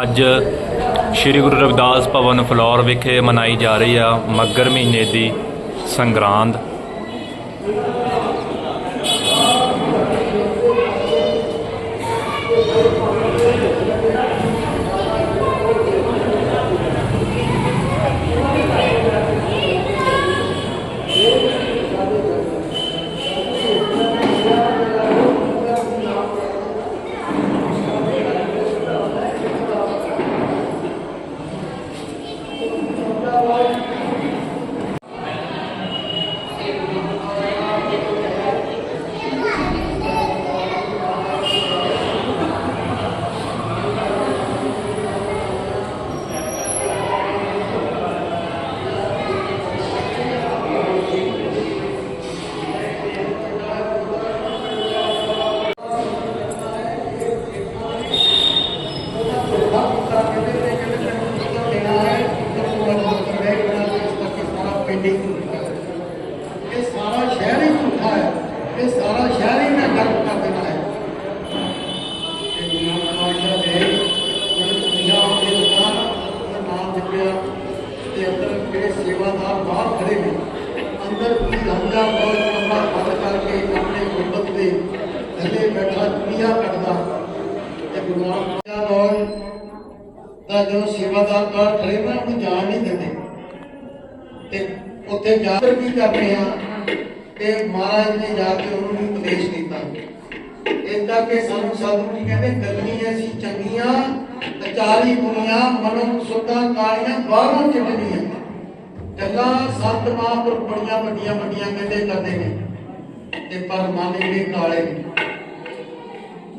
ਅੱਜ ਸ੍ਰੀ ਗੁਰੂ ਰਵਿਦਾਸ ਭਵਨ ਫਲੋਰ ਵਿਖੇ ਮਨਾਈ ਜਾ ਰਹੀ ਆ ਮੱਗਰ ਮਹੀਨੇ ਦੀ ਸੰਗਰਾਂਦ ਇਹ ਸਾਰਾ ਸ਼ਹਿਰ ਹੀ ਝੂਠਾ ਹੈ ਇਹ ਸਾਰਾ ਸ਼ਹਿਰ ਹੀ ਮੈਂ ਗਲਤ ਕਰ ਦੇਣਾ ਹੈ ਤੇ ਗੁਰੂ ਪਾਸ਼ਾ ਦੇ ਜਿਹੜੇ ਪੰਜਾਬ ਦੇ ਲੋਕਾਂ ਦਾ ਨਾਮ ਦਿੱਤਾ ਤੇ ਅੰਦਰ ਜਿਹੜੇ ਸੇਵਾਦਾਰ ਬਾਹਰ ਖੜੇ ਨੇ ਅੰਦਰ ਵੀ ਲੰਗਾ ਬਹੁਤ ਲੰਬਾ ਬੰਦ ਕਰਕੇ ਆਪਣੇ ਗੁਰਬਤ ਥੱਲੇ ਬੈਠਾ ਦੁਨੀਆ ਕੱਟਦਾ। ਤੇ ਗੁਰੂ ਨਾਨਕ ਦੇਵ ਦਾ ਜੋ ਸੇਵਾਦਾਰ ਬਾਹਰ ਖੜੇ ਨੇ ਉਹਨੂੰ ਜਾਣ ਨਹੀਂ ਦਿੰਦੇ। ਤੇ ਉੱਥੇ ਜਾ ਕੇ ਕੀ ਕਰਦੇ ਆ? ਤੇ ਮਹਾਰਾਜ ਨੇ ਜਾ ਕੇ ਉਹਨੂੰ ਵੀ ਉਪਦੇਸ਼ ਦਿੱਤਾ। ਇਦਾਂ ਕਿ ਸਾਨੂੰ ਸਾਧੂ ਜੀ ਕਹਿੰਦੇ ਗੱਲੀਆਂ ਅਸੀਂ ਚੰਗੀਆਂ ਅਚਾਰੀ ਬੁਰੀਆਂ ਮਨੋਂ ਸੁੱਧਾ ਕਾਲੀਆਂ, ਬਾਹਰੋਂ ਚਟਣੀਆਂ ਗੱਲਾਂ ਸੰਤ ਮਹਾਂਪੁਰਖ ਬੜੀਆਂ ਵੱਡੀਆਂ ਵੱਡੀਆਂ ਕਹਿੰਦੇ ਕਰਦੇ ਨੇ। ਤੇ ਪਰ ਮਨ ਜਿਹੜੇ ਕਾਲੇ।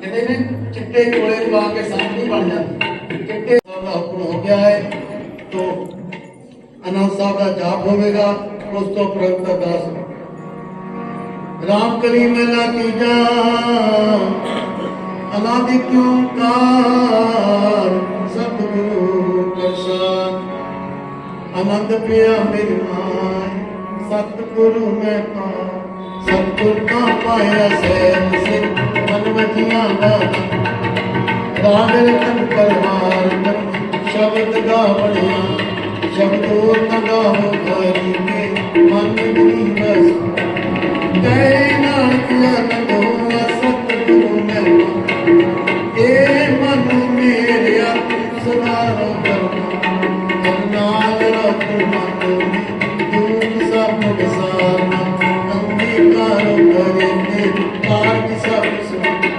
ਕਹਿੰਦੇ ਨੇ, ਚਿੱਟੇ ਕੋਲੇ ਲਵਾ ਕੇ ਸੰਤ ਬਣ ਜਾਂਦੇ। ਚਿੱਟੇ ਦਾ ਹੁਕਮ ਹੋ ਗਿਆ ਹੈ, ਤੋਂ ਅਨੰਦ ਸਾਹਿਬ ਦਾ ਜਾਪ ਹੋਵੇਗਾ, ਉਸ ਤੋਂ ਪ੍ਰਗਟ ਅਰਦਾਸ ਰਾਮ ਕਰੀ ਮਹਿਲਾ ਤੀਜਾ ਅਨਾਦਿ ਕਿਉਂ ਕਾਰ, ਸਤਿਗੁਰੂ ਪ੍ਰਸਾਦ। ਆਨੰਦ ਪਿਆ ਮੇਰੀ ਮਾਈ ਸਤਿਗੁਰੂ ਮੈਂ ਪਾ ਸਤਿਗੁਰ ਕਾ ਪਾਇਆ ਸੈਨ ਸੇ ਮਨ ਵਜੀਆਂ ਦਾ ਰਾਗ ਰਤਨ ਪਰਮਾਰ ਸ਼ਬਦ ਗਾਵਣਿਆ ਸ਼ਬਦੋ ਨ ਗਾਵੋ ਕਰੀ ਕੇ ਮਨ ਦੀ ਬਸ ਕੈ ਨਾਨਕ ਆਨੰਦ ਹੋਆ ਮੈਂ। ਏ ਅੰਗੀਕਾਰ ਕਰੇ ਤੇ ਕਾਰਜ ਸਭ ਸੁਣ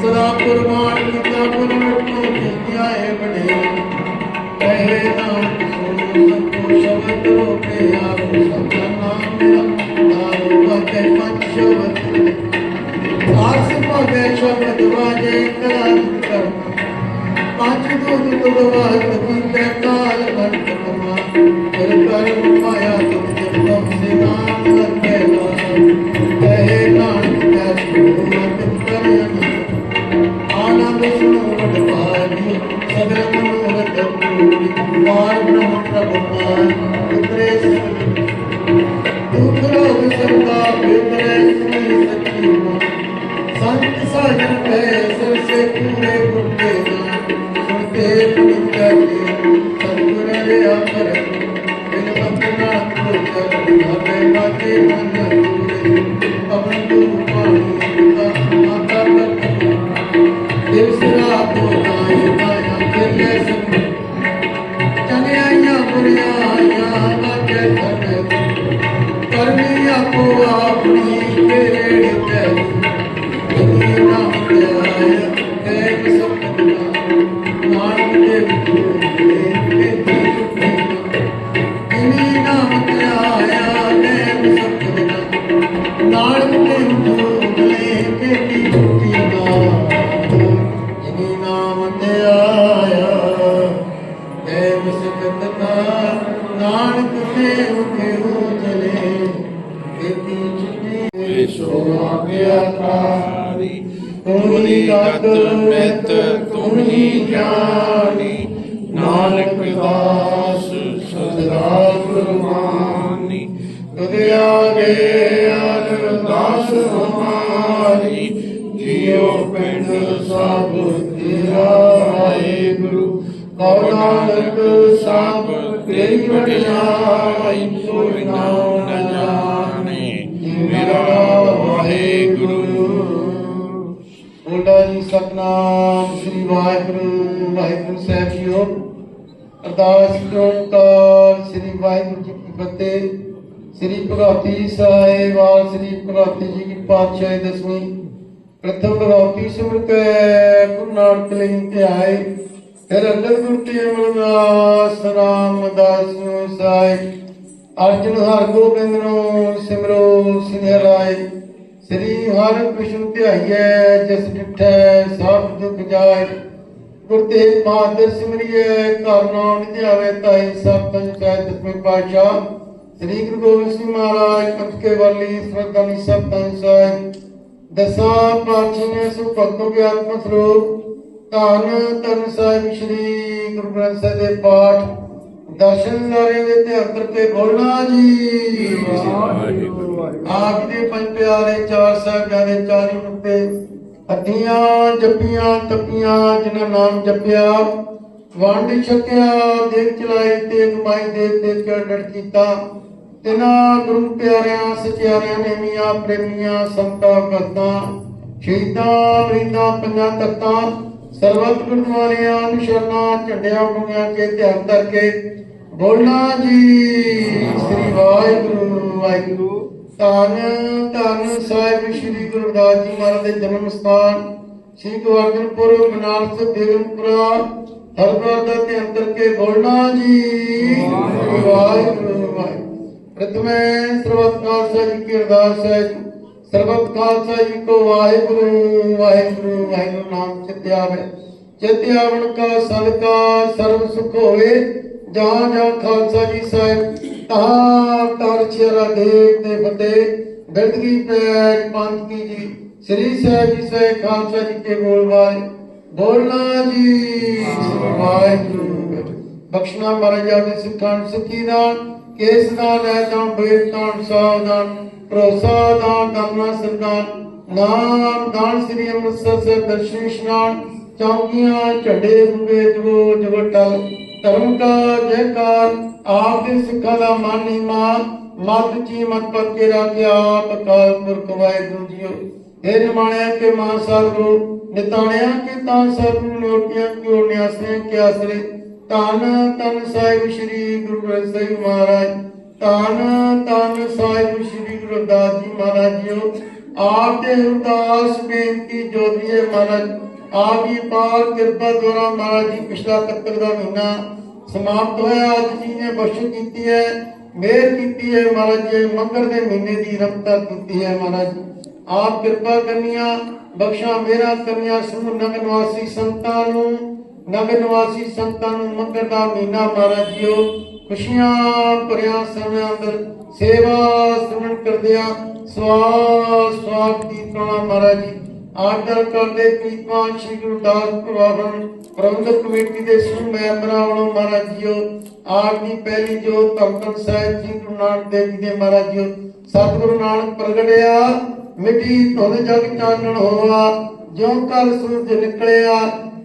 ਸਦਾ ਕੁਰਬਾਨ ਕੀਤਾ, ਗੁਰ ਮਿਟੋ ਕੀਤਿਆ ਏ ਬੜੇ। ਕਹੇ ਨਾਨਕ ਸੁਣੋ ਸਭੋ ਸ਼ਬਦ ਰੋਕੇ ਆਪ, ਸੱਚਾ ਨਾਮ ਮੇਰਾ ਦਾਰੂ ਵਕੇ ਪੰਜ ਸ਼ਬਦ। ਆਸ ਭਗੇ ਸ਼ਬਦ ਵਾਜੇ ਕਲਾ ਕਰ ਪੰਜ ਦੁੱਧ ਤੁਦਵਾਤ ਕੀਤੇ ਪੂਰੀ ਪਾਰ ਬ੍ਰਹਮ ਪ੍ਰਭ ਪਾਰ ਉਤਰੇ ਸਗਲ ਦੁਖ ਰੋਗ ਸਰਦਾ ਬਿਤਰੇ ਸੁਣੀ ਸੱਚੀ ਮਾਂ ਸੰਤ ਸਾਜਨ ਕੈ ਸਿਰ ਸੇ ਪੂਰੇ ਗੁੱਟੇ ਨਾ ਸੁਣਤੇ ਪੁਨ ਕਰਦੇ ਸਤਿਗੁਰ ਰੇ ਆਖਰ ਬਿਨ ਆਪਣਾ ਕੁਚਰ ਭਾਵੇ ਬਾਤੇ ਮਨ ਪੂਰੇ ਅਬਨ ਤੂ ਪਾਣੀ ਬੋਲਦਾ ਜੀ, ਸਤਨਾਮ ਸ੍ਰੀ ਵਾਹਿਗੁਰੂ ਵਾਹਿਗੁਰੂ ਸਾਹਿਬ ਜੀਓ। ਅਰਦਾਸ ਕਰੋਕਾਰ ਸ੍ਰੀ ਵਾਹਿਗੁਰੂ ਜੀ ਕੀ ਫਤਿਹ। ਸ੍ਰੀ ਭਗਵਤੀ ਸਾਹਿਬ ਵਾਲ ਸ੍ਰੀ ਭਗਵਤੀ ਜੀ ਕੀ ਪਾਤਸ਼ਾਹੀ ਦਸਵੀਂ। ਪ੍ਰਥਮ ਭਗਵਤੀ ਸਿਮਰਤ ਗੁਰੂ ਨਾਨਕ ਲਈ ਤੇ ਆਏ। ਫਿਰ ਅੰਗਦ ਗੁਰੂ ਤੇ ਅਮਰਦਾਸ ਰਾਮਦਾਸ ਨੂੰ ਸਾਹਿਬ ਅਰਜਨ ਹਰ ਗੋਬਿੰਦ ਨੂੰ ਸਿਮਰੋ ਸਿਨਹਰਾਏ ਸ੍ਰੀ ਹਰਿ ਕ੍ਰਿਸ਼ਨ ਧਿਆਈਐ, ਜਿਸ ਡਿਠੈ ਸਭ ਦੁਖ ਜਾਏ। ਗੁਰ ਤੇਗ ਬਹਾਦਰ ਸਿਮਰਿਐ, ਘਰ ਨਾਮ ਧਿਆਵੇ ਤਾਈ ਸਭ ਤਨ ਚਾਹੇ ਦਸਵੇਂ ਪਾਤਸ਼ਾਹ। ਸ੍ਰੀ ਗੁਰੂ ਗੋਬਿੰਦ ਸਿੰਘ ਮਹਾਰਾਜ ਪੰਥ ਵਾਲੀ ਸਰਦਾਨੀ ਸਭ ਤਨ ਸਾਹਿਬ ਦਸਾਂ ਪਾਤਸ਼ਾਹਾਂ ਸੁ ਭਗਤੋ ਕੇ ਆਤਮ ਸਰੂਪ। ਧੰਨ ਧੰਨ ਸਾਹਿਬ ਸ੍ਰੀ ਗੁਰੂ ਗ੍ਰੰਥ ਸਾਹਿਬ ਦੇ ਪਾਠ। ਦਰਸ਼ਨ ਲਾਰੇ ਦੇ ਧਿਆਨ ਕਰਕੇ ਬੋਲਣਾ ਜੀ। ਆਪ ਦੇ ਪੰਜ ਪਿਆਰੇ ਚਾਰ ਸਾਹਿਬਜ਼ਾਦੇ ਚਾਰੀ ਮੁਕਤੇ ਹੱਡੀਆਂ ਜੱਪੀਆਂ ਤਪੀਆਂ ਜਿਨ੍ਹਾਂ ਨਾਮ ਜਪਿਆ, ਵੰਡ ਛਕਿਆ ਦੇਖ ਚਲਾਈ ਤੇ ਕਮਾਈ ਦੇ ਤੇ ਚੜ੍ਹ ਕੀਤਾ। ਤਿਨਾ ਗੁਰੂ ਪਿਆਰਿਆਂ, ਸਚਿਆਰਿਆਂ ਨੇ ਮੀਆਂ ਪ੍ਰੇਮੀਆਂ, ਸੰਤਾਂ, ਭਗਤਾਂ, ਸ਼ਹੀਦਾਂ ਮਰੀਦਾਂ ਪੰਜਾਂ ਤਖਤਾਂ, ਸਰਬਤ ਗੁਰਦੁਆਰਿਆਂ ਨਿਸ਼ਾਨਾਂ ਝੰਡਿਆਂ ਗੁੰਗਿਆਂ ਕੇ ਧਿਆਨ ਕਰਕੇ ਬੋਲਣਾ ਜੀ। ਸ੍ਰੀ ਵਾਹਿਗੁਰੂ ਵਾਹਿਗੁਰੂ। ਧੰਨ ਧੰਨ ਸਾਹਿਬ ਸ੍ਰੀ ਗੁਰੂ ਰਵਿਦਾਸ ਜੀ ਮਹਾਰਾਜ ਦੇ ਜਨਮ ਸਥਾਨ ਸ੍ਰੀ ਗੋਵਰਧਨਪੁਰ, ਬਨਾਰਸ, ਬੇਗਮਪੁਰਾ, ਹਰਿਦੁਆਰ ਦਾ ਧਿਆਨ ਕਰਕੇ ਬੋਲਣਾ ਜੀ। ਸ੍ਰੀ ਵਾਹਿਗੁਰੂ ਵਾਹਿਗੁਰੂ। ਪ੍ਰਥਮੇ ਸਰਬਤ ਖਾਲਸਾ ਜੀ ਕੀ ਅਰਦਾਸ ਹੈ। ਸਰਬਤ ਖਾਲਸਾ ਜੀ ਕੋ ਵਾਹਿਗੁਰੂ ਵਾਹਿਗੁਰੂ ਵਾਹਿਗੁਰੂ ਨਾਮ ਚਿਤਿਆਵੇ ਚਿਤਿਆਵਣ ਕਾ ਸਦਕਾ ਸਰਬ ਸੁਖ ਹੋਏ ਜਹਾਂ ਜਹਾਂ ਖਾਲਸਾ ਜੀ ਸਾਹਿਬ ਤਹਾਂ ਤਰ ਦੇਖ ਤੇ ਫਤਿਹ ਬਿਰਦਗੀ ਪੈਜ ਪੰਥ ਕੀ ਜੀ, ਸ੍ਰੀ ਸਾਹਿਬ ਜੀ ਸਾਹਿਬ, ਖਾਲਸਾ ਜੀ ਕੇ ਬੋਲਵਾਏ ਬੋਲਣਾ ਜੀ। ਵਾਹਿਗੁਰੂ। ਬਖਸ਼ਣਾ ਮਹਾਰਾਜਾ ਦੇ ਸਿੱਖਾਂ ਸਿੱਖੀ ਦਾਨ ਕੇਸ ਦਾ ਲੈ ਤਾਂ ਬੇਟ ਤਾਂ ਸਾਵਧਾਨ ਭਰੋਸਾ ਦਾਨ ਕਰਨਾ ਸਰਦਾਨ ਨਾਮ ਦਾਨ ਸ੍ਰੀ ਅੰਮ੍ਰਿਤਸਰ ਸੇ ਦਰਸ਼ਨ ਇਸ਼ਨਾਨ ਚੌਂਕੀਆਂ, ਝੰਡੇ ਗੁੰਗੇ ਜਗੋ ਜਗਟਲ ਧਰਮ ਕਾ ਜੈਕਾਰ, ਆਪ ਦੇ ਸਿੱਖਾਂ ਦਾ ਮਨ ਨੀਮਾ ਮਤ ਜੀ ਮਤ ਪਤ ਕੇ ਰਾਖਿਆ ਆਪ ਅਕਾਲ ਪੁਰਖ ਵਾਹਿਗੁਰੂ ਜੀਓ। ਇਹ ਨਿਮਾਣਿਆ ਕੇ ਮਾਂ ਸਾਹਿਬ ਨਿਤਾਣਿਆ ਕੇ ਤਾਂ ਸਭ ਲੋਟੀਆਂ ਕਿਉ ਨਿਆਸੇ ਕੇ ਆਸਰੇ, ਧੰਨ ਧੰਨ ਸਾਹਿਬ ਸ੍ਰੀ ਗੁਰੂ ਗ੍ਰੰਥ ਸਾਹਿਬ ਮਹਾਰਾਜ, ਧੰਨ ਧੰਨ ਸਾਹਿਬ ਸ੍ਰੀ ਗੁਰੂ ਰਵਿਦਾਸ ਜੀ ਮਹਾਰਾਜ ਜੀਓ। ਆਪ ਦੇ ਅਰਦਾਸ ਬੇਨਤੀ ਜੋਦੀਏ ਮਹਾਰਾਜ ਆਪ ਜੀ ਪਾਰ ਕਿਰਪਾ ਦੁਆਰਾ ਮਹਾਰਾਜ ਜੀ ਪਿਛਲਾ ਕੱਤਕ ਦਾ ਮਹੀਨਾ ਸਮਾਪਤ ਹੋਇਆ। ਅੱਜ ਜੀ ਨੇ ਬਖਸ਼ ਕੀਤੀ ਹੈ, ਮਿਹਰ ਕੀਤੀ ਹੈ ਮਹਾਰਾਜ ਜੀ ਮੰਗਰ ਦੇ ਮਹੀਨੇ ਦੀ ਰਮਤਾ ਕੀਤੀ ਹੈ ਮਹਾਰਾਜ ਆਪ ਕਿਰਪਾ ਕਰਨੀਆਂ, ਬਖਸ਼ਾਂ ਮੇਰਾ ਕਰਨੀਆਂ ਸਮੂਹ ਨਗਰ ਨਿਵਾਸੀ ਸੰਤਾਂ ਨੂੰ, ਨਗਰ ਨਿਵਾਸੀ ਸੰਤਾਂ ਨੂੰ ਮੰਗਰ ਦਾ ਮਹੀਨਾ ਮਹਾਰਾਜ ਜੀਓ। ਖੁਸ਼ੀਆਂ ਭਰਿਆ ਸਮੇਂ ਅੰਦਰ ਸੇਵਾ ਸੁਣਨ ਕਰਦਿਆਂ ਸਵਾਸ ਸਵਾਸ ਦੀ ਮਹਾਰਾਜ ਜੀ ਆਦਰ ਕਰਦੇ ਪ੍ਰੀਤਮਾ ਸ਼੍ਰੀ ਗੁਰੂ ਦਾਸ ਪ੍ਰਬੰਧਕ ਕਮੇਟੀ ਦੇ ਸਮੂਹ ਮੈਂਬਰਾਂ ਵੱਲੋਂ ਮਹਾਰਾਜ ਜੀਓ, ਆਪ ਦੀ ਪਹਿਲੀ ਜੋ ਧੰਨ ਸਾਹਿਬ ਜੀ ਗੁਰੂ ਨਾਨਕ ਦੇਵ ਜੀ ਦੇ ਮਹਾਰਾਜ ਜੀਓ, ਸਤਿਗੁਰੂ ਨਾਨਕ ਪ੍ਰਗਟਿਆ, ਮਿੱਟੀ ਧੁੰਦ ਜਗ ਚਾਨਣ ਹੋਆ, ਜਿਉ ਕਲ ਸੂਰਜ ਨਿਕਲਿਆ,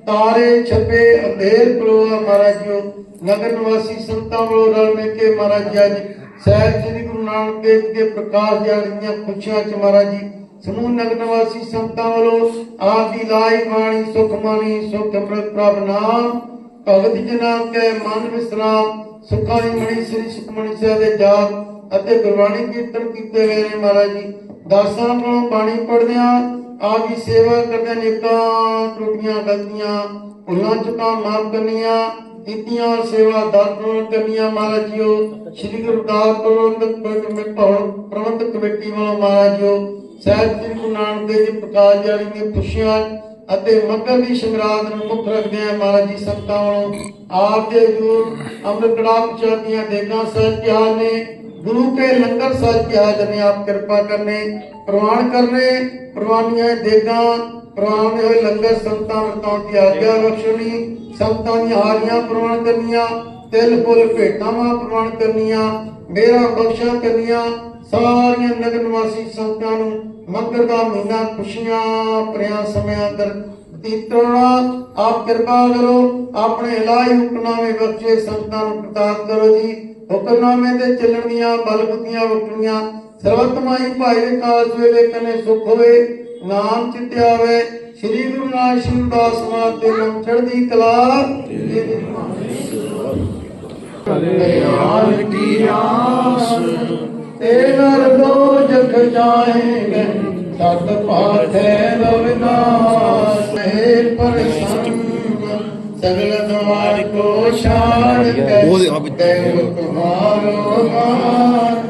ਤਾਰੇ ਛਪੇ ਅੰਧੇਰ ਪਲੋਆ ਮਹਾਰਾਜ ਜੀਓ। ਨਗਰ ਨਿਵਾਸੀ ਸੰਤਾਂ ਵੱਲੋਂ ਰਲ ਮਿਲ ਕੇ ਮਹਾਰਾਜ ਜੀ ਅੱਜ ਸਾਹਿਬ ਸ੍ਰੀ ਗੁਰੂ ਨਾਨਕ ਦੇਵ ਜੀ ਦੇ ਪ੍ਰਕਾਸ਼ ਦਿਹਾੜੇ ਦੀਆਂ ਖੁਸ਼ੀਆਂ ਚ ਮਹਾਰਾਜ ਜੀ ਸਮੂਹ ਨਗਰ ਨਿਵਾਸੀ ਸੰਤਾਂ ਵੱਲੋਂ ਆਪ ਦੀ ਲਾਈ ਬਾਣੀ, ਸੁਖ ਸੁਖ ਅੰਮ੍ਰਿਤ ਪ੍ਰਭ ਨਾਮ, ਭਗਤ ਜਨਾਂ ਕੇ ਮਨ ਵਿਸਰਾਮ ਸੁਖਾਂ ਮਣੀ ਸ੍ਰੀ ਸੁਖਮਣੀ ਸਾਹਿਬ ਦੇ ਜਾਪ ਅਤੇ ਗੁਰਬਾਣੀ ਕੀਰਤਨ ਕੀਤੇ ਗਏ ਨੇ ਮਹਾਰਾਜ ਜੀ। ਦਾਸਾਂ ਕੋਲੋਂ ਬਾਣੀ ਪੜ੍ਹਦਿਆਂ ਆਪ ਦੀ ਸੇਵਾ ਕਰਦਿਆਂ ਨੇਕਾਂ ਟੁੱਟੀਆਂ, ਗਲਤੀਆਂ, ਭੁੱਲਾਂ, ਚੁੱਕਾਂ ਮਾਫ ਕਰਨੀਆਂ ਕੀਤੀਆਂ ਸੇਵਾ ਦਾਤਨ ਕਰਨੀਆਂ ਮਹਾਰਾਜ ਜੀਓ। ਸ੍ਰੀ ਗੁਰੂ ਦਾਸ ਪ੍ਰਬੰਧਕ ਕਮੇਟੀ ਪ੍ਰਬੰਧਕ ਕਮੇਟੀ ਵੱਲੋਂ ਮਹਾਰਾਜ ਜੀਓ ਸਹਿਜ ਸ੍ਰੀ ਗੁਰੂ ਨਾਨਕ ਦੇਵ ਜੀ ਪ੍ਰਕਾਸ਼ ਜਾਰੀ ਨੇ ਪੁਸ਼ਿਆ ਅਤੇ ਮੱਕਰ ਦੀ ਸੰਗਰਾਂਦ ਨੂੰ ਮੁੱਖ ਰੱਖਦੇ ਆ ਮਹਾਰਾਜ ਜੀ ਸੰਤਾਂ ਵੱਲੋਂ। ਆਪ ਦੇ ਜੂਰ ਅੰਮ੍ਰਿਤ ਕੜਾਪ ਚਾਹੀਆਂ ਦੇਗਾ ਸਹਿਜ ਕਿਹਾ ਨੇ, ਗੁਰੂ ਕੇ ਲੰਗਰ ਸਹਿਜ ਕਿਹਾ ਜਨੇ, ਆਪ ਕਿਰਪਾ ਕਰਨੇ, ਪ੍ਰਵਾਨ ਕਰਨੇ, ਪ੍ਰਵਾਨੀਆਂ ਦੇਗਾ ਪ੍ਰਵਾਨ ਹੋਏ ਲੰਗਰ ਸੰਤਾਂ ਵਰਤਾਂ ਦੀ ਆਗਿਆ ਬਖਸ਼ਣੀ ਸੰਤਾਂ ਦੀਆਂ ਹਾਰੀਆਂ ਪ੍ਰਵਾਨ ਕਰਨੀਆਂ ਤਿਲ, ਫੁੱਲ ਭੇਟਾਵਾਂ ਪ੍ਰਵਾਨ ਕਰਨੀਆਂ, ਮੇਰਾ ਬਖਸ਼ਾ ਕਰਨੀਆਂ, ਸਾਰੀਆਂ ਨਗਰ ਨਿਵਾਸੀ ਸੰਤਾਂ ਨੂੰ ਮੱਕਰ ਦਾ ਮਹੀਨਾ ਖੁਸ਼ੀਆਂ ਭਰਿਆ ਸਮਿਆਂ ਅੰਦਰ ਬਤੀਤਣਾ ਆਪ ਕਿਰਪਾ ਕਰੋ, ਆਪਣੇ ਇਲਾਹੀ ਹੁਕਮਨਾਮੇ ਬਖਸ਼ੇ ਸੰਤਾਂ ਨੂੰ ਪ੍ਰਤਾਪ ਕਰੋ ਜੀ। ਹੁਕਮਨਾਮੇ ਤੇ ਚੱਲਣ ਦੀਆਂ ਬਲਬੁੱਧੀਆਂ ਵਕਰੀਆਂ ਸਰਵਤਮਾਈ ਭਾਈ ਦੇ ਕਾਸ ਵੇਲੇ ਕਨੇ ਸੁਖ ਹੋਵੇ, ਨਾਮ ਚਿੱਤਿ ਸ੍ਰੀ ਗੁਰੂ ਨਾਨਕ ਸਿੰਘ ਦਾਸ ਮਹਾਰਾਜ ਦੇ ਨਾਮ ਚੜ੍ਹਦੀ ਕਲਾ। ਹਰਿਆਲ ਕੀ ਆਸ ਤੇ ਨਰ ਦੋ ਜਗ ਜਾਏਗੇ ਸਤ ਪਾਠੈ ਰਵਿਦਾਸ ਹੈ ਪਰਸੰਗ ਸਗਲ ਦਵਾਰ ਕੋ ਛਾੜ ਕੇ ਦੇਵ ਤੁਹਾਰੋ ਮਾਨ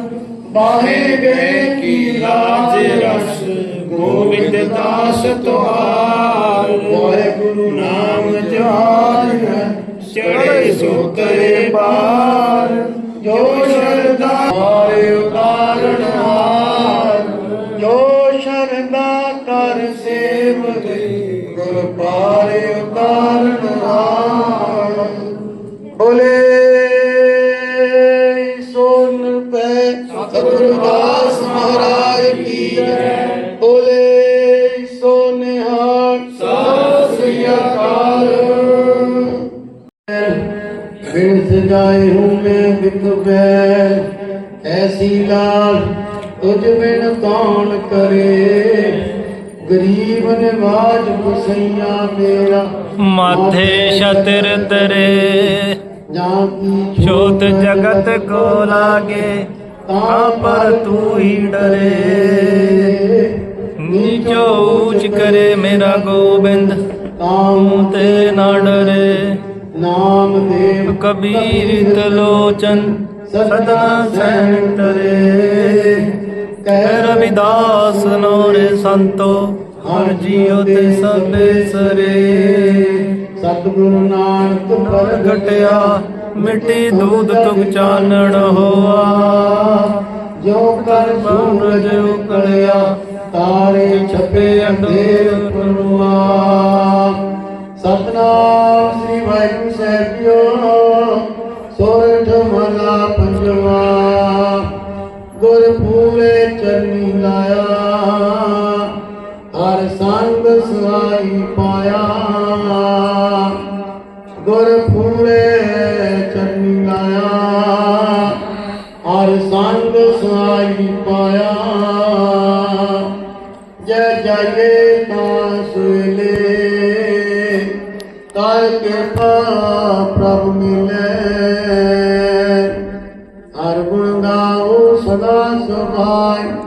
ਬਾਹੇ ਗਏ ਕੀ ਲਾਜ ਰਸ ਗੋਬਿੰਦ ਦਾਸ ਤੁਹਾਰ ਵਾਹਿਗੁਰੂ ਨਾਮ करे पार जो श्रद्धा बिन सजाए हूँ मैं बिक बैल ऐसी लाल तुझ बिन कौन करे गरीब नवाज गुसैया मेरा ਮਾਥੇ ਛਤਰ ਤਰੇ जहाँ की ਛੋਤ ਜਗਤ ਕੋ ਲਾਗੇ ਤਾਂ ਪਰ ਤੂੰ ਹੀ ਡਰੇ ਨੀਚੋ ਊਚ ਕਰੇ ਮੇਰਾ ਗੋਬਿੰਦ ताम ਤੂੰ ਤੇ ਨਾ ਡਰੇ नाम देव ਕਬੀਰ ਤਲੋਚਨ ਸਦਾ ਸੈਣ ਤਰੇ। ਕਹਿ ਰਵਿਦਾਸ ਨੋਰੇ ਸੰਤੋ ਹਰ ਜੀਉ ਤੇ ਸਭੇ ਸਰੇ ਸਤਿਗੁਰੂ ਨਾਨਕ ਪ੍ਰਗਟਿਆ ਮਿੱਟੀ ਦੂਧ ਤੁਕ ਚਾਨਣ ਹੋਆ। ਜੋ ਕਰ ਸੂਰਜ ਉਕਲਿਆ ਤਾਰੇ ਛਪੇ ਅੰਧੇਰ ਪਰਵਾ ਸਤਨਾਮ ਸਵਾਈ ਪਾਇਆ। ਗੁਰ ਪੂਰੇ ਚਰਨੀ ਲਾਇਆ। ਔਰ ਸੰਗ ਸਵਾਈ ਪਾਇਆ। ਜੈ ਜਾਏ ਤਾਂ ਸੁਲੇ ਕਰ ਕਿਰਪਾ ਪ੍ਰਭ ਮਿਲੇ। ਹਰ ਗੁਣ ਗਾਓ ਸਦਾ ਸੁਭਾਈ।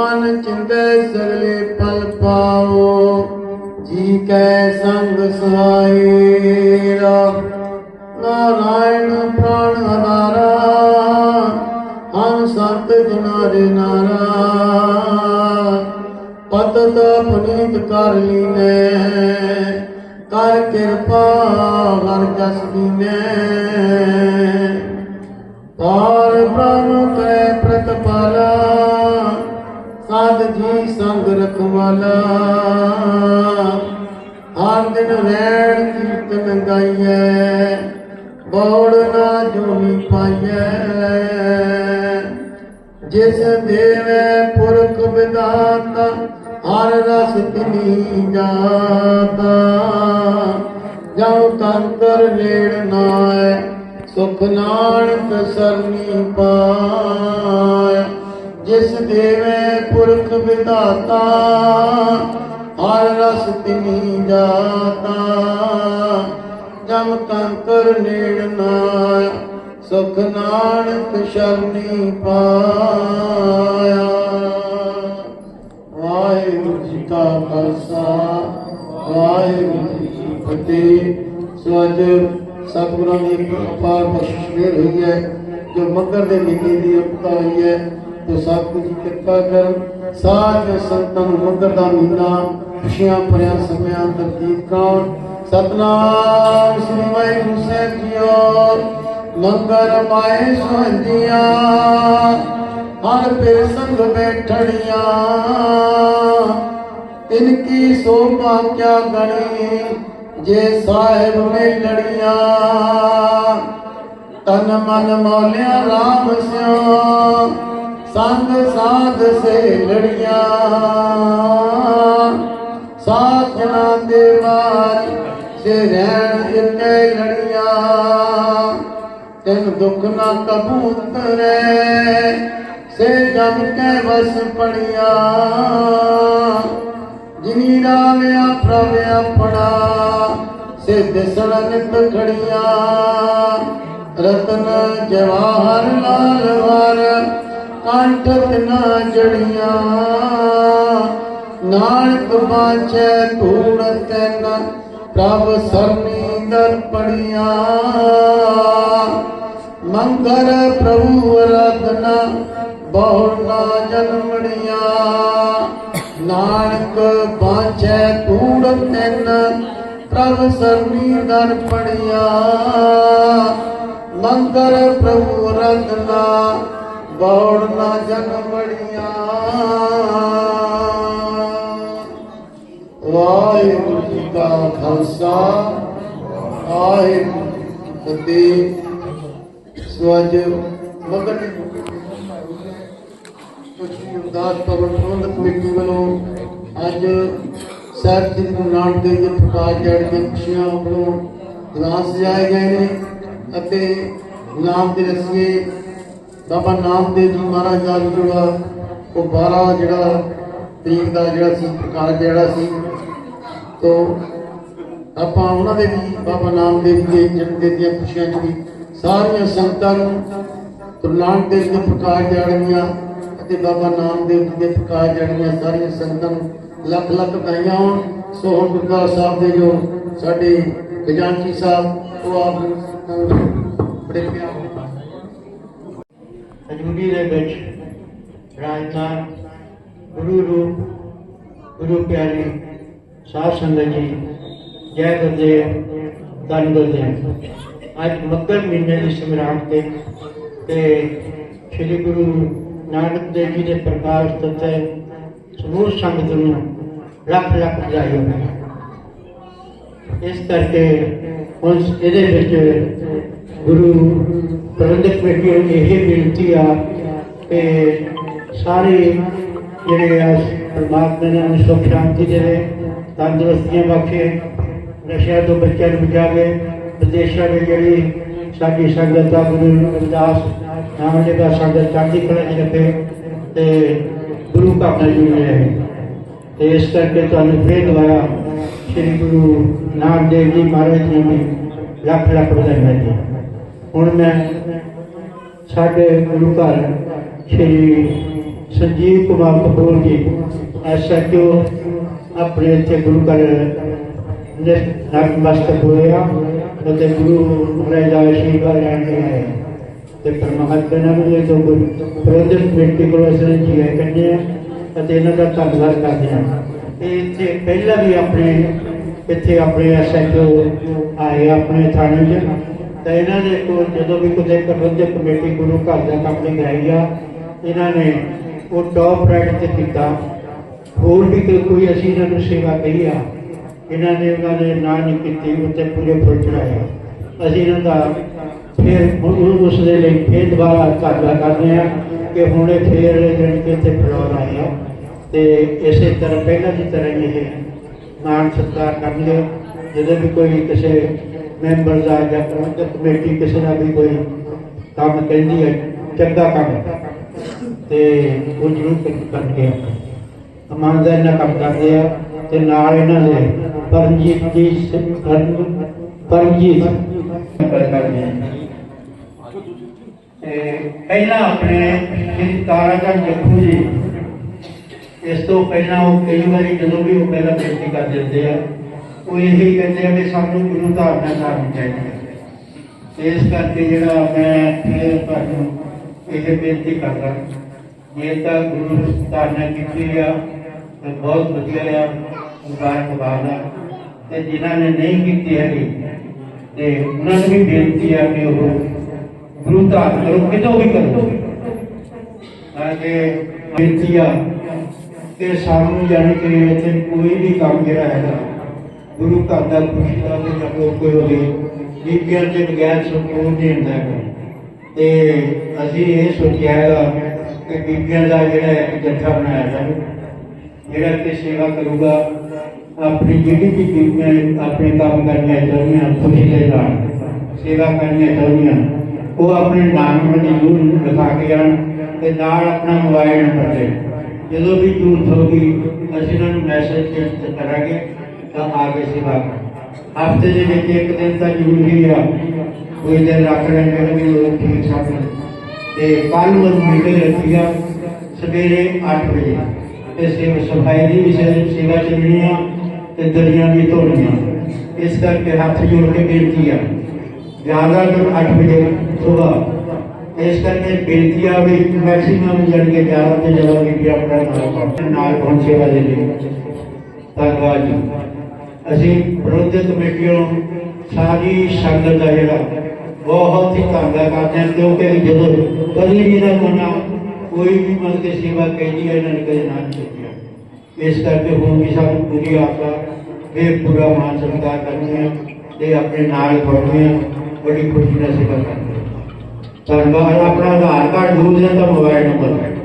ਮਨ ਚਿੰਤੇ ਸਗਲੇ ਪਲ ਪਾਓ। ਜੀ ਕੈ ਸੰਗ ਸਹਾਈ ਰਾਮ, ਨਾਰਾਇਣ ਪ੍ਰਾਣ ਆਧਾਰਾ ਹਮ ਸੰਤ ਜਨਾ ਦੇ ਨਾਰਾ ਪਤਤ ਪੁਨੀਤ ਕਰ ਲੀਨੇ, ਕਰ ਕਿਰਪਾ ਹਰ ਜਸ ਦੀਨੇ ਪਾਰ ਬ੍ਰਹਮ ਕੈ ਸਾਧ ਜੀ ਸੰਗ ਰਖਵਾਲਾ। ਹਰ ਦਿਨ ਰੈਣ ਕੀਰਤਨ ਗਾਈਐ, ਬੌੜ ਨਾ ਜੋਨੀ ਪਾਈਐ। ਜਿਸ ਦੇਵੇ ਪੁਰਖ ਵਿਦਾਤਾ, ਹਰ ਰਸ ਤਿਨੀ ਜਾਤਾ। ਜਉ ਤੰਤਰ ਨੇੜ ਨਾਏ ਸੁਖ ਨਾਨਕ ਸਰਨੀ ਪਾਇਆ ਜਿਸ ਦੇਵੇ ਪੁਰਖ ਵਿਦਾਤਾ ਹਰ ਰਸ ਤਿਨੀ ਜਾਤਾ। ਜਮ ਕੰਕਰ ਨੇੜ ਨਾਇਆ, ਸੁਖ ਨਾਨਕ ਸ਼ਰਨੀ ਪਾਇਆ। ਵਾਹਿਗੁਰੂ ਜੀ ਕਾ ਖਾਲਸਾ, ਵਾਹਿਗੁਰੂ ਜੀ ਕੀ ਫਤਿਹ। ਸੋ ਅੱਜ ਸਤਿਗੁਰਾਂ ਦੀ ਅਪਾਰ ਬਖਸ਼ਿਸ਼ ਹੋਈ ਹੈ, ਜੋ ਮੱਕਰ ਦੇ ਮਹੀਨੇ ਦੀ ਉਪਤਾ ਹੋਈ ਹੈ ਤੋ ਸਭ ਕੁਝ ਕਿਰਪਾ ਕਰਨ ਸਾਰੇ ਸੰਤਾਂ ਨੂੰ ਮੱਕਰ ਦਾ ਮਹੀਨਾ, ਖੁਸ਼ੀਆਂ ਭਰਿਆ ਸਮਿਆਂ ਅੰਦਰ ਦੀਪ ਕਰਾਉਣ। ਸਤਨਾਮ ਸ੍ਰੀ ਵਾਹਿਗੁਰੂ ਸਾਹਿਬ ਜੀਓ ਮੰਗਲ ਮਾਏ ਸੁਹੰਦੀਆਂ, ਹਰ ਪਿਰ ਸੰਗ ਬੈਠਣੀਆਂ। ਇਨਕੀ ਸੋਭਾ ਕਿਆ ਗਣੀ, ਜੇ ਸਾਹਿਬ ਮੇਲੜੀਆਂ ਤਨ ਮਨ ਮੌਲਿਆ RAM ਸਿਓ। ਸੰਗ ਸਾਧ ਸੇ ਲੜੀਆਂ ਸਾਥ ਦੇ ਵਾਰ ਸੇ ਰਹਿਣ ਇਤੇ ਲੜੀਆਂ। ਤੈਨ ਦੁੱਖ ਨਾ ਕਬੂ ਤਰੇ ਸੇ ਜਮ ਕੇ ਵਸ ਪੜੀਆਂ। ਜਿਨੀ ਰਾਵਿਆ ਪ੍ਰਭ ਆਪਣਾ, ਸੇ ਦਿਸਣ ਨਿਤ ਖੜੀਆਂ। ਰਤਨ ਜਵਾਹਰ ਲਾਲ ਵਾਰ ਕੰਠ ਤਿਨਾ ਜੜੀਆਂ। ਨਾਨਕ ਬਾਛੈ ਧੂੜ ਤੈਨ, ਪ੍ਰਭ ਸਰਨੀ ਦਰ ਪੜੀਆਂ ਮੰਗਰ ਪ੍ਰਭੂ ਰਤਨਾ ਬਹੁ ਨਾ ਜਨਮੜੀਆਂ ਨਾਨਕ ਬਾਛੈ ਧੂੜ ਤੈਨ, ਪ੍ਰਭ ਸਰਨੀ ਦਰ ਪੜੀਆਂ ਮੰਗਰ ਪ੍ਰਭੂ ਰਤਨਾ ਬੌੜ ਨਾ ਜਨਮੜੀਆਂ ਵਾਹਿਗੁਰੂ ਜੀ ਕਾ ਖਾਲਸਾ, ਵਾਹਿਗੁਰੂ ਜੀ ਕੀ ਫਤਿਹ। ਸੋ ਅੱਜ ਮਗਰ ਉਦਾਸ ਪਵਨ ਪ੍ਰਬੰਧਕ ਕਮੇਟੀ ਵੱਲੋਂ ਅੱਜ ਸਾਹਿਬ ਜੀ ਗੁਰੂ ਨਾਨਕ ਦੇਵ ਜੀ ਪ੍ਰਕਾਸ਼ ਜੜ ਦੇ ਖੁਸ਼ੀਆਂ ਵੱਲੋਂ ਦਿਵਾਨ ਸਜਾਏ ਗਏ ਨੇ ਅਤੇ ਨਾਮ ਦੇ ਰਸੀਏ ਬਾਬਾ ਨਾਮਦੇਵ ਜੀ ਮਹਾਰਾਜ ਦਾ ਜਿਹੜਾ ਉਹ 12 ਜਿਹੜਾ ਤਰੀਕ ਦਾ ਜਿਹੜਾ ਸੀ ਪ੍ਰਕਾਸ਼ ਜਿਹੜਾ ਸੀ। ਤੋ ਆਪਾਂ ਉਹਨਾਂ ਦੇ ਵੀ ਬਾਬਾ ਨਾਮਦੇਵ ਜੀ ਦੇ ਜਨਮ ਦਿਨ ਦੀਆਂ ਖੁਸ਼ੀਆਂ 'ਚ ਵੀ ਸਾਰੀਆਂ ਸੰਗਤਾਂ ਨੂੰ ਗੁਰੂ ਨਾਨਕ ਦੇਵ ਦੇ ਪ੍ਰਕਾਸ਼ ਦਿਹਾੜੀਆਂ ਅਤੇ ਬਾਬਾ ਨਾਮਦੇਵ ਜੀ ਦੇ ਪ੍ਰਕਾਸ਼ ਦਿਹਾੜੀਆਂ ਸਾਰੀਆਂ ਸੰਗਤਾਂ ਨੂੰ ਲੱਖ ਲੱਖ ਵਧਾਈਆਂ ਹੋਣ। ਸੋ ਹੁਣ ਗੁਰਦੁਆਰਾ ਸਾਹਿਬ ਦੇ ਜੋ ਸਾਡੇ ਖਜ਼ਾਨਚੀ ਸਾਹਿਬ, ਉਹ ਆਪ ਬੜੇ ਪਿਆਰ ਹਜੂਰੀ ਦੇ ਵਿੱਚ ਰਾਜਨਾਥ ਗੁਰੂ ਰੂਪ, ਗੁਰੂ ਪਿਆਰੀ, ਸਾਧ ਸੰਗਤ ਜੀ, ਜੈ ਗੁਰਦੇਵ, ਧੰਨ ਗੁਰਦੇਵ। ਅੱਜ ਮੱਕਰ ਮਹੀਨੇ ਦੀ ਸਮਰਾਟ ਤੇ ਤੇ ਸ੍ਰੀ ਗੁਰੂ ਨਾਨਕ ਦੇਵ ਜੀ ਦੇ ਪ੍ਰਕਾਸ਼ ਤੇ ਸਮੂਹ ਸੰਗਤ ਨੂੰ ਲੱਖ ਲੱਖ ਵਧਾਈ ਇਸ ਕਰਕੇ ਹੁਣ ਇਹਦੇ ਵਿੱਚ ਗੁਰੂ ਪ੍ਰਬੰਧਕ ਕਮੇਟੀ ਨੂੰ ਇਹ ਬੇਨਤੀ ਆ ਕਿ ਸਾਰੇ ਜਿਹੜੇ ਆ ਪਰਮਾਤਮਾ ਨੇ ਉਹਨੂੰ ਸੁਖ ਸ਼ਾਂਤੀ ਦੇਵੇ ਤੰਦਰੁਸਤੀਆਂ ਬਖਸ਼ੇ, ਨਸ਼ਿਆਂ ਤੋਂ ਬੱਚਿਆਂ ਨੂੰ ਬਚਾਵੇ, ਵਿਦੇਸ਼ਾਂ ਵਿੱਚ ਜਿਹੜੀ ਸਾਡੀ ਸੰਗਤ ਦਾ ਗੁਰੂ ਅਰਦਾਸ ਨਾਮ ਦੇ ਦਾ ਸੰਗਤ ਚੜ੍ਹਦੀ ਕਲਾ ਚ ਰੱਖੇ ਤੇ ਗੁਰੂ ਘਰ ਨਾਲ ਜੁੜੇ ਰਹੇ। ਤੇ ਇਸ ਕਰਕੇ ਤੁਹਾਨੂੰ ਫੇਰ ਦੁਬਾਰਾ ਸ੍ਰੀ ਗੁਰੂ ਨਾਨਕ ਦੇਵ ਜੀ ਮਹਾਰਾਜ ਜੀ ਨੂੰ ਲੱਖ ਲੱਖ ਵਧਾਈਆਂ ਜੀ ਹੁਣ ਮੈਂ ਸਾਡੇ ਗੁਰੂ ਘਰ ਸ੍ਰੀ ਸੰਜੀਵ ਕੁਮਾਰ ਕਪੂਰ ਜੀ ਐਸਐਚਓ ਆਪਣੇ ਇੱਥੇ ਗੁਰੂ ਘਰ ਨਤਮਸਤਕ ਹੋਏ ਆ ਅਤੇ ਗੁਰੂ ਮਹਾਰਾਜ ਦਾ ਆਸ਼ੀਰਵਾਦ ਲੈਣ ਲਈ ਆਏ ਤੇ ਪਰਮਾਤਮਾ ਨਾਲ ਵੀ ਤੋਂ ਪ੍ਰਬੰਧਕ ਕਮੇਟੀ ਕੋਲ ਅਸੀਂ ਜੀ ਆਏ ਕਹਿੰਦੇ ਆ ਅਤੇ ਇਹਨਾਂ ਦਾ ਧੰਨਵਾਦ ਕਰਦੇ ਹਾਂ ਤੇ ਇੱਥੇ ਪਹਿਲਾਂ ਵੀ ਆਪਣੇ ਇੱਥੇ ਆਪਣੇ ਐਸਐਚਓ ਆਏ ਆਪਣੇ ਥਾਣੇ 'ਚ ਤਾਂ ਇਹਨਾਂ ਦੇ ਕੋਲ ਜਦੋਂ ਵੀ ਕੋਈ ਪ੍ਰਬੰਧਕ ਕਮੇਟੀ ਗੁਰੂ ਘਰ ਦਾ ਕੰਮ ਲਈ ਆ, ਇਹਨਾਂ ਨੇ ਉਹ ਟੌਪ ਰੈਂਕ ਤੇ ਕੀਤਾ। ਹੋਰ ਵੀ ਕੋਈ- ਅਸੀਂ ਇਹਨਾਂ ਨੂੰ ਸੇਵਾ ਕਹੀ ਆ, ਇਹਨਾਂ ਨੇ ਉਹਨਾਂ ਨੇ ਨਾ ਨਹੀਂ ਕੀਤੀ, ਉੱਤੇ ਪੂਰੇ ਫੁੱਲ ਚੜਾਇਆ ਅਸੀਂ ਇਹਨਾਂ ਦਾ ਫਿਰ ਉਹ- ਉਸ ਦੇ ਲਈ ਫਿਰ ਦੁਬਾਰਾ ਧੰਨਵਾਦ ਕਰਦੇ ਆ ਕਿ ਹੁਣੇ ਇਹ ਫਿਰ ਕਿ ਇੱਥੇ ਫਲੋਰ ਆਏ ਆ ਤੇ ਇਸੇ ਤਰ੍ਹਾਂ ਪਹਿਲਾਂ ਦੀ ਤਰ੍ਹਾਂ ਹੀ ਇਹ ਮਾਨ ਸਤਿਕਾਰ ਕਰਨਗੇ ਜਦੋਂ ਵੀ ਕੋਈ ਕਿਸੇ ਮੈਂਬਰ ਦਾ ਜਾਂ ਪ੍ਰਬੰਧਕ ਕਮੇਟੀ ਕਿਸੇ ਦਾ ਵੀ ਕੋਈ ਕੰਮ ਕਹਿੰਦੀ ਹੈ, ਚੰਗਾ ਕੰਮ ਤੇ ਉਹ ਜ਼ਰੂਰ ਕ- ਕਰਨਗੇ ਇਮਾਨਦਾਰੀ ਨਾਲ ਕੰਮ ਕਰਦੇ ਆ ਤੇ ਨਾਲ ਇਹਨਾਂ ਦੇ ਪਰਮਜੀਤ ਜੀ ਸ- ਪਰਮਜੀਤ। ਕਰਦੇ ਪਹਿਲਾਂ ਆਪਣੇ ਸ੍ਰੀ ਤਾਰਾਚੰਦ ਜੱਖੂ ਜੀ ਇਸ ਤੋਂ ਪਹਿਲਾਂ ਉਹ ਕਈ ਵਾਰੀ ਜਦੋਂ ਵੀ ਉਹ ਪਹਿਲਾਂ ਬੇਨਤੀ ਕਰ ਦਿੰਦੇ ਆ, ਉਹ ਇਹੀ ਕਹਿੰਦੇ ਆ ਕਿ ਸਾਨੂੰ ਗੁਰੂ ਧਾਰਨਾ ਕਰਨੀ ਚਾਹੀਦੀ ਹੈ। ਤੇ ਇਸ ਕਰਕੇ ਜਿਹੜਾ ਮੈਂ ਫਿਰ ਤੁਹਾਨੂੰ ਇਹ ਬੇਨਤੀ ਕਰਦਾ, ਜੇ ਤਾਂ ਗੁਰੂ ਧਾਰਨਾ ਕੀਤੀ ਆ, ਤੇ ਬਹੁਤ ਵਧੀਆ ਆ, ਮੁਬਾਰਕਬਾਦ ਆ। ਤੇ ਜਿਨ੍ਹਾਂ ਨੇ ਨਹੀਂ ਕੀਤੀ ਹੈਗੀ, ਤੇ ਉਹਨਾਂ ਨੂੰ ਵੀ ਬੇਨਤੀ ਆ ਕਿ ਉਹ ਗੁਰੂ ਧਾਰਨ ਕਰੋ, ਕਿਤੋਂ ਵੀ ਕਰੋ। ਤਾਂ ਕਿ ਬੇਨਤੀ ਆ ਕਿ ਸਾਨੂੰ ਜਾਣੀ ਕਿ ਇੱਥੇ ਕੋਈ ਵੀ ਕੰਮ ਜਿਹੜਾ ਹੈਗਾ, ਗੁਰੂ ਘਰ ਦਾ ਖੁਸ਼ੀ ਦਾ ਤੇ ਜਦੋਂ ਕੋਈ ਹੋਵੇ ਬੀਬੀਆਂ ਦੇ ਬਗੈਰ ਸੰਪੂਰਨ ਨਹੀਂ ਹੁੰਦਾ ਹੈਗਾ। ਤੇ ਅਸੀਂ ਇਹ ਸੋਚਿਆ ਹੈਗਾ ਕਿ ਬੀਬੀਆਂ ਦਾ ਜਿਹੜਾ ਇੱਕ ਜੱਥਾ ਬਣਾਇਆ ਜਾਵੇ, ਜਿਹੜਾ ਕਿ ਸੇਵਾ ਕਰੂਗਾ, ਆਪਣੀ ਜਿਹੜੀ ਵੀ ਬੀਬੀਆਂ ਆਪਣੇ ਕੰਮ ਕਰਨੀਆਂ ਚਾਹੁੰਦੀਆਂ, ਖੁਸ਼ੀ ਦੇ ਨਾਲ ਸੇਵਾ ਕਰਨੀਆਂ ਚਾਹੁੰਦੀਆਂ, ਉਹ ਆਪਣੇ ਨਾਮ ਦੀ ਜ਼ਰੂਰ ਲਿਖਾ ਕੇ ਜਾਣ ਤੇ ਨਾਲ ਆਪਣਾ ਮੋਬਾਈਲ ਨੰਬਰ ਦੇ। ਜਦੋਂ ਵੀ ਜ਼ਰੂਰਤ ਹੋਗੀ ਅਸੀਂ ਉਹਨਾਂ ਨੂੰ ਮੈਸੇਜ ਤੇ ਕਰਾਂਗੇ ਤਾਂ ਆ ਕੇ ਸੇਵਾ ਕਰ। ਹਫ਼ਤੇ ਦੇ ਵਿੱਚ ਇੱਕ ਦਿਨ ਤਾਂ ਜ਼ਰੂਰੀ ਆ। ਕੋਈ ਦਿਨ ਰੱਖ ਲੈਣੇ ਵੀ ਉਹ ਠੀਕ ਸਾਥ ਤੇ ਕੱਲ ਨੂੰ ਮੀਟਿੰਗ ਰੱਖੀ ਆ ਸਵੇਰੇ 8 ਵਜੇ। ਤੇ ਸੇਵ ਸਫ਼ਾਈ ਦੀ ਵੀ ਸੇ- ਸੇਵਾ ਚੱਲਣੀ ਆ ਤੇ ਦਰੀਆਂ ਵੀ ਧੋਣੀਆਂ। ਇਸ ਕਰਕੇ ਹੱਥ ਜੋੜ ਕੇ ਬੇਨਤੀ ਆ। ਜ਼ਿਆਦਾ ਤੋਂ 8 ਵਜੇ ਸਵੇਰ ਇਸ ਕਰਕੇ ਬੇਨਤੀ ਆ ਵੀ ਮੈਕਸਿਮਮ ਜਣ ਕੇ ਜ਼ਿਆਦਾ ਤੋਂ ਜ਼ਿਆਦਾ ਵੀ ਆਪਣਾ ਨਾਲ ਪਹੁੰਚਣ, ਨਾਲ ਪਹੁੰਚ ਸੇਵਾ ਦੇ। ਲਈ ਧੰਨਵਾਦ ਜੀ। ਅਸੀਂ ਪ੍ਰਬੰਧਕ ਕਮੇਟੀਆਂ ਨੂੰ ਸਾਰੀ ਸੰਗਤ ਦਾ ਜਿਹੜਾ ਬਹੁਤ ਹੀ ਧੰਨਵਾਦ ਕਰਦੇ ਹਾਂ ਕਿਉਂਕਿ ਜਦੋਂ ਕਦੀ ਵੀ ਨਾ ਮਨਾ ਕੋਈ ਵੀ ਮਨ ਕੇ ਸੇਵਾ ਕਹਿੰਦੀ ਹੈ ਇਹਨਾਂ ਨੇ ਕਦੇ ਨਾ ਕੀਤੀ ਇਸ ਕਰਕੇ ਹੁਣ ਵੀ ਸਾਨੂੰ ਪੂਰੀ ਆਸਾ ਇਹ ਪੂਰਾ ਮਾਨ ਸਤਿਕਾਰ ਕਰਨੀ ਹੈ ਤੇ ਆਪਣੇ ਨਾਲ ਖੜਨੀ ਹੈ ਬੜੀ ਖੁਸ਼ੀ ਨਾਲ ਸੇਵਾ ਕਰਨੀ ਹੈ ਧੰਨਵਾਦ ਆਪਣਾ ਆਧਾਰ ਕਾਰਡ ਦੂਰ ਦਾ ਮੋਬਾਈਲ ਨੰਬਰ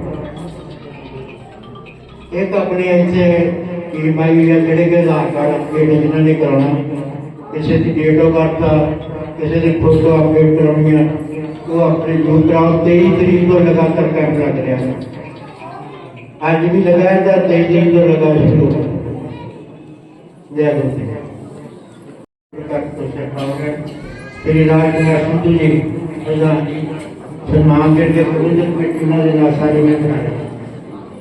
ਇੱਕ ਆਪਣੇ ਇੱਥੇ ਈਮਾਈ ਜਾਂ ਜਿਹੜੇ ਕਿ ਆਧਾਰ ਕਾਰਡ ਅਪਡੇਟ ਜਿਨ੍ਹਾਂ ਨੇ ਕਰਾਉਣਾ ਕਿਸੇ ਦੀ ਡੇਟ ਆਫ ਬਰਥ ਆ ਕਿਸੇ ਦੀ ਫੋਟੋ ਅਪਡੇਟ ਕਰਾਉਣੀ ਆ ਉਹ ਆਪਣੇ ਜੋ ਕਰਾਓ 23 ਤਰੀਕ ਤੋਂ ਲਗਾਤਾਰ ਕੈਂਪ ਲੱਗ ਰਿਹਾ ਹੈ ਅੱਜ ਵੀ ਲਗਾਇਆ ਤਾਂ 23 ਤਰੀਕ ਤੋਂ ਲਗਾ ਸ਼ੁਰੂ ਜੈ ਗੁਰੂ ਜੀ ਸ੍ਰੀ ਰਾਜ ਕੁਮਾਰ ਸੰਧੂ ਜੀ ਪ੍ਰਧਾਨ ਜੀ ਸਨਮਾਨ ਕਰਕੇ ਪ੍ਰਬੰਧਕ ਕਮੇਟੀ ਉਹਨਾਂ ਦੇ ਨਾਲ ਸਾਰੇ ਮੈਂਬਰ ਆਏ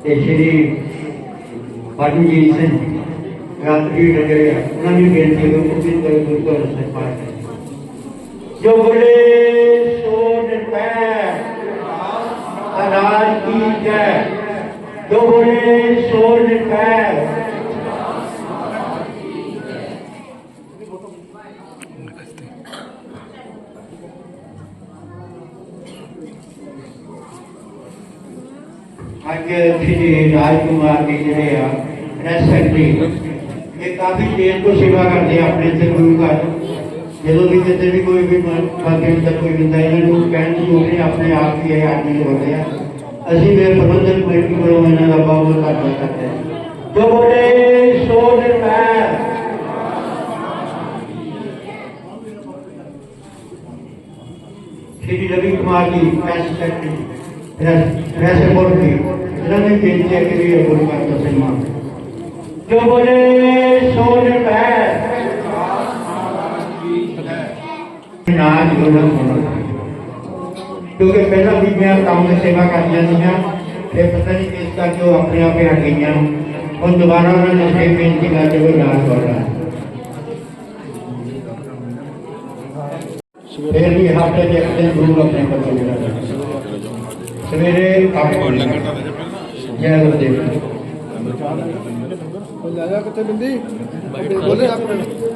ਤੇ ਸ਼੍ਰੀ ਪਰਮਜੀਤ ਸਿੰਘ ਰਾਤਰੀ ਡਗਰੇ ਉਹਨਾਂ ਦੀ ਬੇਨਤੀ ਨੂੰ ਕੁਝ ਕਰ ਗੁਰੂ ਘਰ ਸੇ ਪਾਠ ਜੋ ਬੋਲੇ ਸੋ ਨਿਰਭੈ ਅਨਾਜ ਕੀ ਜੈ ਜੋ ਬੋਲੇ ਸੋ ਅੱਜ ਸ਼੍ਰੀ ਰਾਜਕੁਮਾਰ ਜੀ ਜਿਹੜੇ ਆ ਪ੍ਰੈਸ ਸੈਕਟਰੀ ਇਹ ਕਾਫੀ ਦੇਰ ਤੋਂ ਸੇਵਾ ਕਰਦੇ ਆ ਆਪਣੇ ਤੇ ਗੁਰੂ ਘਰ ਜਦੋਂ ਵੀ ਕਿਤੇ ਵੀ ਕੋਈ ਵੀ ਖਾਤੇ ਦਾ ਕੋਈ ਹੁੰਦਾ ਇਹਨਾਂ ਨੂੰ ਕਹਿਣ ਦੀ ਲੋੜ ਨਹੀਂ ਆਪਣੇ ਆਪ ਹੀ ਇਹ ਆਦਮੀ ਹੁੰਦੇ ਆ ਅਸੀਂ ਵੀ ਪ੍ਰਬੰਧਕ ਕਮੇਟੀ ਵੱਲੋਂ ਇਹਨਾਂ ਦਾ ਬਹੁਤ ਬਹੁਤ ਧੰਨਵਾਦ ਕਰਦੇ ਹਾਂ ਜੋ ਬੋਲੇ ਸੋ ਨਿਰਭੈ Shri Ravi Kumar ji press secretary press press report ਦੀ ਇਹਨਾਂ ਨੇ ਬੇਨਤੀ ਹੈ ਕਿ ਵੀ ਇਹ ਗੁਰੂ ਘਰ ਦਾ ਸਨਮਾਨ ਜੋ ਬੋਲੇ ਸੋ ਨਿਰਭੈ ਨਾਜ ਗੁਰੂ ਹੋਣਾ ਕਿਉਂਕਿ ਪਹਿਲਾਂ ਵੀ ਮੈਂ ਕੰਮ ਦੀ ਸੇਵਾ ਕਰਦੀਆਂ ਸੀਗੀਆਂ ਫਿਰ ਪਤਾ ਨਹੀਂ ਕਿਸ ਕਰਕੇ ਉਹ ਆਪਣੇ ਆਪ ਹੀ ਹਟ ਗਈਆਂ ਹੁਣ ਦੁਬਾਰਾ ਉਹਨਾਂ ਨੇ ਫਿਰ ਬੇਨਤੀ ਕਰਦੇ ਹੋਏ ਜੈ ਗੁਰਦੇਵ ਲੈ ਜਾ ਕਿੱਥੇ ਬਿੰਦੀ? ਬੋਲੇ ਆਪਣੇ